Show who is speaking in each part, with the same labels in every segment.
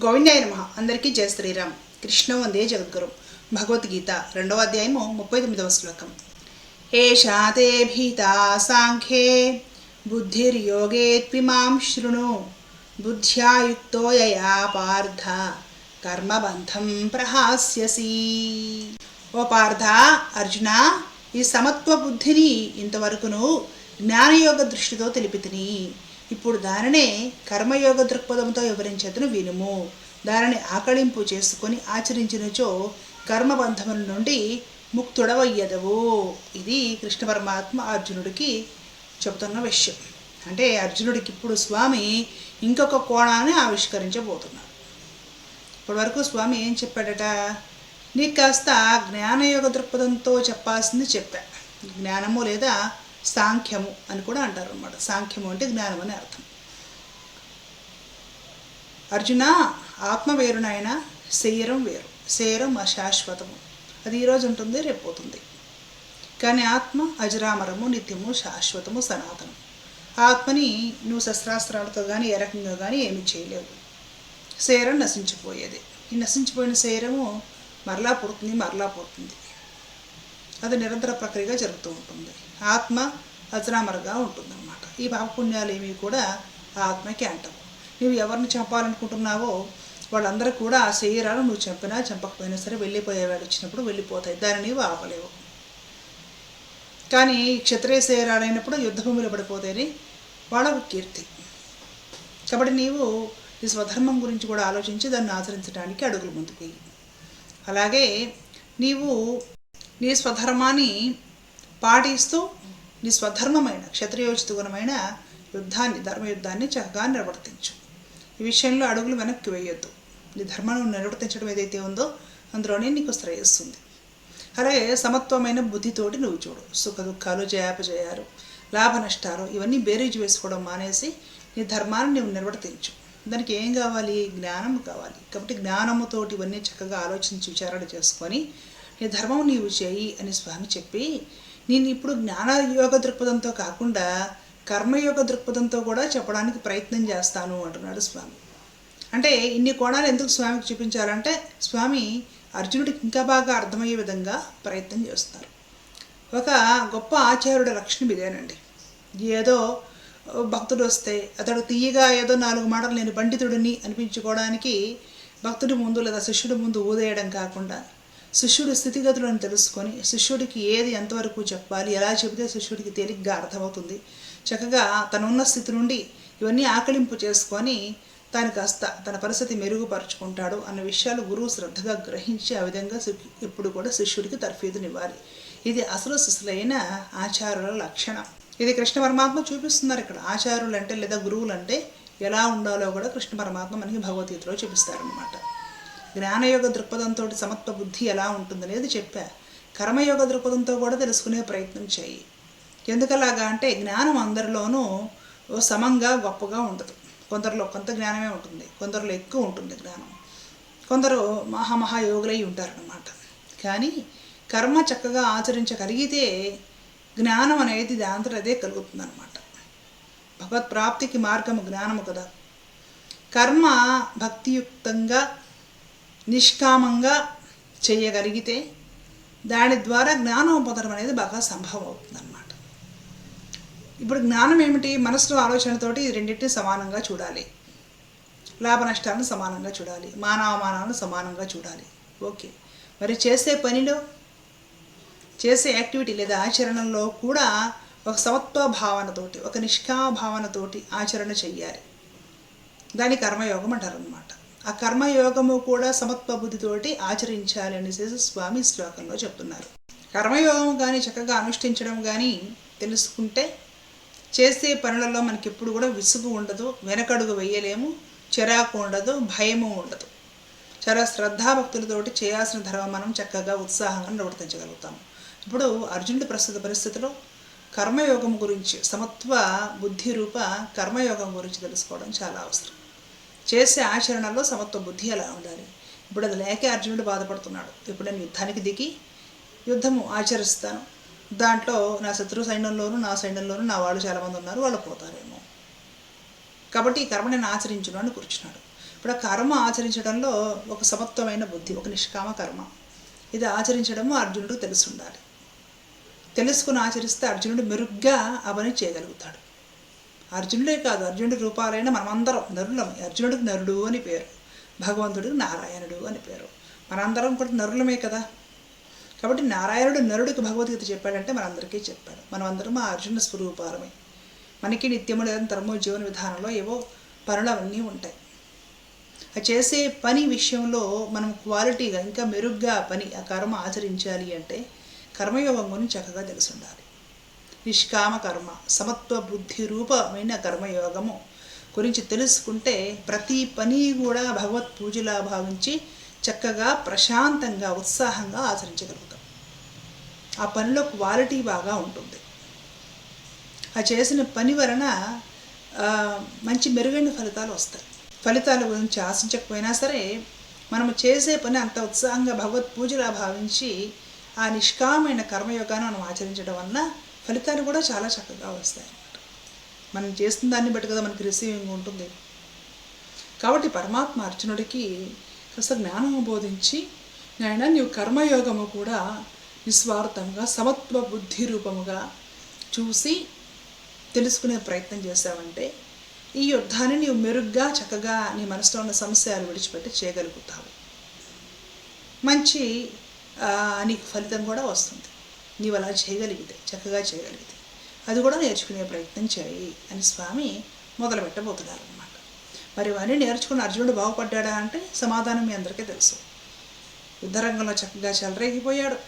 Speaker 1: గోవిందాయ నమ. అందరికీ జయ శ్రీరామ్. కృష్ణ వందే జగద్గురు. భగవద్గీత రెండవ అధ్యాయము ముప్పై తొమ్మిదవ శ్లోకం. ఏషా తే భీతా సాంఖ్యే బుద్ధిర్యోగేత్మిమాం శృణు బుద్ధ్యాయుక్తో యయా పార్థ కర్మబంధం ప్రహాస్యసి. ఓ పార్థ అర్జున ఈ సమత్వ బుద్ధిని ఇంతవరకును జ్ఞానయోగ దృష్టితో తెలిపితిని. ఇప్పుడు దానినే కర్మయోగ దృక్పథంతో వివరించేతను వినుము. దానిని ఆకళింపు చేసుకొని ఆచరించినచో కర్మబంధముల నుండి ముక్తుడవయ్యదవు. ఇది కృష్ణ పరమాత్మ అర్జునుడికి చెబుతున్న విషయం. అంటే అర్జునుడికి ఇప్పుడు స్వామి ఇంకొక కోణాన్ని ఆవిష్కరించబోతున్నాడు ఇప్పటివరకు స్వామి ఏం చెప్పాడట? నీకు కాస్త జ్ఞానయోగ దృక్పథంతో చెప్పాల్సింది చెప్పా. జ్ఞానము లేదా సాంఖ్యము అని కూడా అంటారు అనమాట సాంఖ్యము అంటే జ్ఞానం అని అర్థం. అర్జున ఆత్మ వేరు శరీరం వేరు. శరీరం అశాశ్వతము. అది ఈరోజు ఉంటుంది రేపు పోతుంది. కానీ ఆత్మ అజరామరము నిత్యము శాశ్వతము సనాతనం ఆత్మని నువ్వు శస్త్రాస్త్రాలతో కానీ ఏ రకంగా కానీ ఏమి చేయలేవు. శరీరం నశించిపోయేది. ఈ నశించిపోయిన శరీరము మరలా పుడుతుంది మరలా పోతుంది అది నిరంతర ప్రక్రియగా జరుగుతూ ఉంటుంది. ఆత్మ అజరామరుగా ఉంటుందన్నమాట. ఈ పాపపుణ్యాలు ఏమీ కూడా ఆత్మకి అంటవు. నువ్వు ఎవరిని చంపాలనుకుంటున్నావో వాళ్ళందరూ కూడా ఆ శరీరాలు నువ్వు చంపినా చంపకపోయినా సరే వెళ్ళిపోయేవాడు వచ్చినప్పుడు వెళ్ళిపోతాయి. దాన్ని నీవు ఆపలేవు. కానీ క్షత్రియ శరీరాలైనప్పుడు యుద్ధభూమిలో పడిపోతేనే వాళ్ళకు కీర్తి. కాబట్టి నీవు ఈ స్వధర్మం గురించి కూడా ఆలోచించి దాన్ని ఆచరించడానికి అడుగులు ముందుకు అలాగే నీవు నీ స్వధర్మాన్ని పాటిస్తూ నీ స్వధర్మమైన క్షత్రియోచిత గుణమైన యుద్ధాన్ని ధర్మయుద్ధాన్ని చక్కగా నిర్వర్తించు. ఈ విషయంలో అడుగులు వెనక్కి వేయొద్దు. నీ ధర్మాన్ని నిర్వర్తించడం ఏదైతే ఉందో అందులోనే నీకు శ్రేయస్సుంది అలాగే సమత్వమైన బుద్ధితోటి నువ్వు చూడు. సుఖ దుఃఖాలు జయాపజయాలు లాభ నష్టాలు ఇవన్నీ బేరీజు వేసుకోవడం మానేసి నీ ధర్మాన్ని నువ్వు నిర్వర్తించు. దానికి ఏం కావాలి? జ్ఞానం కావాలి. కాబట్టి జ్ఞానముతోటి ఇవన్నీ చక్కగా ఆలోచించి విచారణ చేసుకొని నీ ధర్మం నీవు చేయి అని స్వామి చెప్పి నేను ఇప్పుడు జ్ఞానయోగ దృక్పథంతో కాకుండా కర్మయోగ దృక్పథంతో కూడా చెప్పడానికి ప్రయత్నం చేస్తాను అంటున్నాడు స్వామి. అంటే ఇన్ని కోణాలు ఎందుకు స్వామికి చూపించాలంటే స్వామి అర్జునుడికి ఇంకా బాగా అర్థమయ్యే విధంగా ప్రయత్నం చేస్తారు. ఒక గొప్ప ఆచార్యుడి లక్షణం ఇదేనండి. ఏదో భక్తుడు వస్తే అతడు తీయగా ఏదో నాలుగు మాటలు నేను పండితుడిని అనిపించుకోవడానికి భక్తుడి ముందు లేదా శిష్యుడి ముందు ఊదేయడం కాకుండా శిష్యుడు స్థితిగతులను తెలుసుకొని శిష్యుడికి ఏది ఎంతవరకు చెప్పాలి ఎలా చెబితే శిష్యుడికి తేలిగ్గా అర్థమవుతుంది. చక్కగా తనున్న స్థితి నుండి ఇవన్నీ ఆకలింపు చేసుకొని తాను కాస్త తన పరిస్థితి మెరుగుపరుచుకుంటాడు అన్న విషయాలు గురువు శ్రద్ధగా గ్రహించి ఆ విధంగా ఎప్పుడు కూడా శిష్యుడికి తర్ఫీదునివ్వాలి. ఇది అసలు శిశులైన ఆచారుల లక్షణం. ఇది కృష్ణ పరమాత్మ చూపిస్తున్నారు ఇక్కడ. ఆచారులు అంటే లేదా గురువులు అంటే ఎలా ఉండాలో కూడా కృష్ణ పరమాత్మ మనకి భగవద్గీతలో చూపిస్తారనమాట జ్ఞానయోగ దృక్పథంతో సమత్వ బుద్ధి ఎలా ఉంటుందనేది చెప్పా. కర్మయోగ దృక్పథంతో కూడా తెలుసుకునే ప్రయత్నం చేయి. ఎందుకలాగా అంటే జ్ఞానం అందరిలోనూ సమంగా గొప్పగా ఉండదు. కొందరిలో కొంత జ్ఞానమే ఉంటుంది. కొందరిలో ఎక్కువ ఉంటుంది జ్ఞానం. కొందరు మహామహాయోగులై ఉంటారనమాట కానీ కర్మ చక్కగా ఆచరించగలిగితే జ్ఞానం అనేది దాంతో అదే కలుగుతుందన్నమాట. భగవత్ ప్రాప్తికి మార్గము జ్ఞానము కదా. కర్మ భక్తియుక్తంగా నిష్కామంగా చేయగలిగితే దాని ద్వారా జ్ఞానం అనేది బాగా సంభవం అవుతుందన్నమాట ఇప్పుడు జ్ఞానం ఏమిటి? మనసులో ఆలోచనతోటి రెండింటిని సమానంగా చూడాలి. లాభ నష్టాలను సమానంగా చూడాలి. మానవమానాలను సమానంగా చూడాలి. ఓకే. మరి చేసే పనిలో చేసే యాక్టివిటీ లేదా ఆచరణలో కూడా ఒక సమత్వ భావనతోటి ఒక నిష్కామ భావనతోటి ఆచరణ చెయ్యాలి. దాని కర్మయోగం అంటారు అనమాట ఆ కర్మయోగము కూడా సమత్వ బుద్ధితోటి ఆచరించాలి అనేసి స్వామి శ్లోకంలో చెప్తున్నారు. కర్మయోగం కానీ చక్కగా అనుష్ఠించడం కానీ తెలుసుకుంటే చేసే పనులలో మనకి ఎప్పుడు కూడా విసుగు ఉండదు వెనకడుగు వేయలేము చిరాకు ఉండదు భయము ఉండదు. చాలా శ్రద్ధాభక్తులతోటి చేయాల్సిన ధర్మం మనం చక్కగా ఉత్సాహంగా నిర్వర్తించగలుగుతాము. ఇప్పుడు అర్జునుడి ప్రస్తుత పరిస్థితిలో కర్మయోగం గురించి సమత్వ బుద్ధి రూప కర్మయోగం గురించి తెలుసుకోవడం చాలా అవసరం. చేసే ఆచరణలో సమత్వ బుద్ధి ఎలా ఉండాలి? ఇప్పుడు అది లేకే అర్జునుడు బాధపడుతున్నాడు. ఇప్పుడు నేను యుద్ధానికి దిగి యుద్ధము ఆచరిస్తాను. దాంట్లో నా శత్రు సైన్యంలోనూ నా సైన్యంలోనూ నా వాళ్ళు చాలామంది ఉన్నారు వాళ్ళు పోతారేమో. కాబట్టి ఈ కర్మ నేను ఆచరించును అని కూర్చున్నాడు. ఇప్పుడు ఆ కర్మ ఆచరించడంలో ఒక సమత్వమైన బుద్ధి ఒక నిష్కామ కర్మ. ఇది ఆచరించడము అర్జునుడు తెలుసుండాలి. తెలుసుకుని ఆచరిస్తే అర్జునుడు మెరుగ్గా అవని చేయగలుగుతాడు. అర్జునుడే కాదు అర్జునుడి రూపాలైన మనమందరం నరులం అర్జునుడికి నరుడు అని పేరు. భగవంతుడికి నారాయణుడు అని పేరు. మనందరం కూడా నరులమే కదా. కాబట్టి నారాయణుడు నరుడికి భగవద్గీత చెప్పాడంటే మనందరికీ చెప్పాడు. మనమందరం ఆ అర్జున స్వరూపాలమే. మనకి నిత్యము నిరంతరము జీవన విధానంలో ఏవో పనులు అవన్నీ ఉంటాయి. ఆ చేసే పని విషయంలో మనం క్వాలిటీగా ఇంకా మెరుగ్గా పని ఆ కర్మ ఆచరించాలి అంటే కర్మయోగం గురించి చక్కగా తెలిసి ఉండాలి నిష్కామ కర్మ సమత్వ బుద్ధి రూపమైన కర్మయోగము గురించి తెలుసుకుంటే ప్రతి పని కూడా భగవత్ పూజలా భావించి చక్కగా ప్రశాంతంగా ఉత్సాహంగా ఆచరించగలుగుతాం. ఆ పనిలో క్వాలిటీ బాగా ఉంటుంది. ఆ చేసిన పని వలన మంచి మెరుగైన ఫలితాలు వస్తాయి. ఫలితాల గురించి ఆశించకపోయినా సరే మనం చేసే పని అంత ఉత్సాహంగా భగవత్ పూజలా భావించి ఆ నిష్కామైన కర్మయోగాన్ని మనం ఆచరించడం వలన ఫలితాలు కూడా చాలా చక్కగా వస్తాయి అన్నమాట. మనం చేస్తున్న దాన్ని బట్టి కదా మనకి రిసీవింగ్ ఉంటుంది. కాబట్టి పరమాత్మ అర్జునుడికి కాస్త జ్ఞానము బోధించి నాయన నీవు కర్మయోగము కూడా నిస్వార్థంగా సమత్వ బుద్ధి రూపముగా చూసి తెలుసుకునే ప్రయత్నం చేశావంటే ఈ యుద్ధాన్ని నీవు మెరుగ్గా చక్కగా నీ మనసులో ఉన్న సమస్యలు విడిచిపెట్టి చేయగలుగుతావు. మంచి నీకు ఫలితం కూడా వస్తుంది. నీవు అలా చేయగలిగితే చక్కగా చేయగలిగితే. అది కూడా నేర్చుకునే ప్రయత్నం చేయి అని స్వామి మొదలు పెట్టబోతున్నారు అనమాట మరి ఇవన్నీ నేర్చుకుని అర్జునుడు బాగుపడ్డాడా అంటే సమాధానం మీ అందరికీ తెలుసు. యుద్ధరంగంలో చక్కగా చెలరేగిపోయాడు.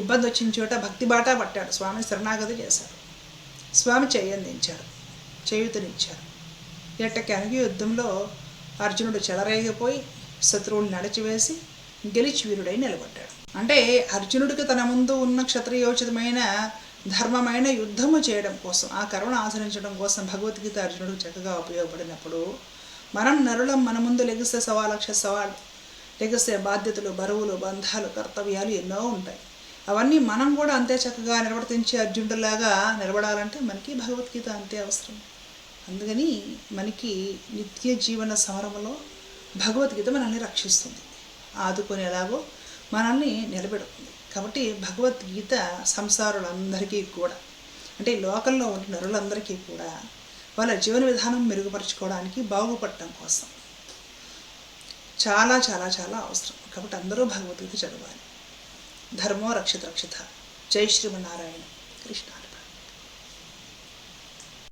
Speaker 1: ఇబ్బంది వచ్చిన చోట భక్తి బాటా పట్టాడు. స్వామి శరణాగతి చేశాడు స్వామి చేయందించాడు చేయుతనిచ్చాడు ఎట్టకెనగి యుద్ధంలో అర్జునుడు చెలరేగిపోయి శత్రువులు నడిచివేసి గెలిచి వీరుడై నిలబడ్డాడు. అంటే అర్జునుడికి తన ముందు ఉన్న క్షత్రియోచితమైన ధర్మమైన యుద్ధము చేయడం కోసం ఆ కరుణ ఆచరించడం కోసం భగవద్గీత అర్జునుడు చక్కగా ఉపయోగపడినప్పుడు మనం నరులం మన ముందు లెగిస్తే సవాలక్ష సవాళ్ళు లెగిస్తే బాధ్యతలు బరువులు బంధాలు కర్తవ్యాలు ఎన్నో ఉంటాయి. అవన్నీ మనం కూడా అంతే చక్కగా నిర్వర్తించి అర్జునుడిలాగా నిలబడాలంటే మనకి భగవద్గీత అంతే అవసరం. అందుకని మనకి నిత్య జీవన సమరంలో భగవద్గీత మనల్ని రక్షిస్తుంది. ఆదుకునేలాగో మనల్ని నిలబెడుతుంది. కాబట్టి భగవద్గీత సంసారులందరికీ కూడా అంటే లోకల్లో లోకంలో ఉన్న నరులందరికీ కూడా వాళ్ళ జీవన విధానం మెరుగుపరచుకోవడానికి బాగుపడటం కోసం చాలా చాలా చాలా అవసరం. కాబట్టి అందరూ భగవద్గీత చదవాలి. ధర్మో రక్షిత రక్షిత. జై శ్రీమన్నారాయణ. కృష్ణ.